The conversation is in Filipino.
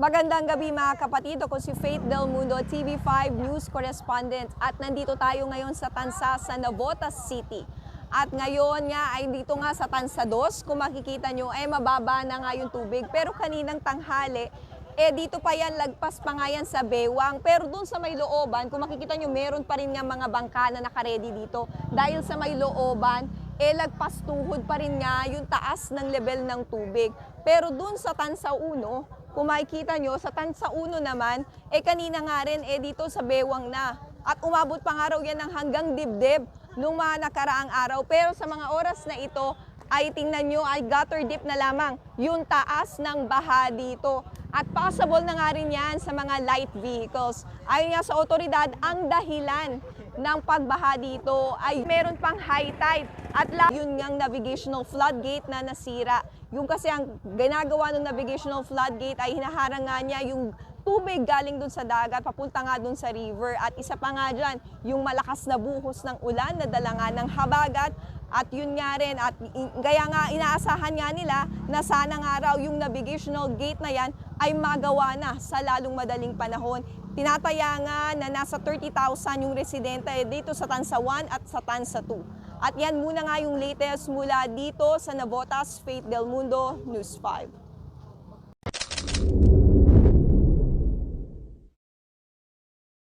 Magandang gabi mga kapatid. Ako si Faith Del Mundo, TV5 News Correspondent. At nandito tayo ngayon sa Tansa sa Navotas City. At ngayon nga ay dito nga sa Tansa 2, kung makikita nyo, ay mababa na nga yung tubig. Pero kaninang tanghali, eh dito pa yan, lagpas pa nga yan sa Bewang. Pero dun sa may looban, kung makikita nyo, meron pa rin nga mga bangka na nakaredy dito. Dahil sa may looban, eh lagpas tuhod pa rin nga yung taas ng level ng tubig. Pero dun sa Tansa 1, kung makikita nyo, sa Tansa 1 naman, eh kanina nga rin, eh dito sa Bewang na. At umabot pa nga raw yan ng hanggang dibdib nung mga nakaraang araw. Pero sa mga oras na ito, ay tingnan nyo, ay gutter deep na lamang yung taas ng baha dito. At possible na nga rin yan sa mga light vehicles. Ayon nga sa otoridad, ang dahilan ng pagbaha dito ay meron pang high tide at la- yun ngang navigational floodgate na nasira. Yung kasi ang ginagawa ng navigational floodgate ay hinaharang nga niya yung tubig galing dun sa dagat, papunta nga dun sa river. At isa pa nga dyan, yung malakas na buhos ng ulan na dala nga ng habagat. At yun nga rin, at kaya nga inaasahan nga nila na sana nga raw yung navigational gate na yan ay magawa na sa lalong madaling panahon. Tinataya nga na nasa 30,000 yung residente dito sa Tansa 1 at sa Tansa 2. At yan muna nga yung latest mula dito sa Navotas Faith del Mundo News 5.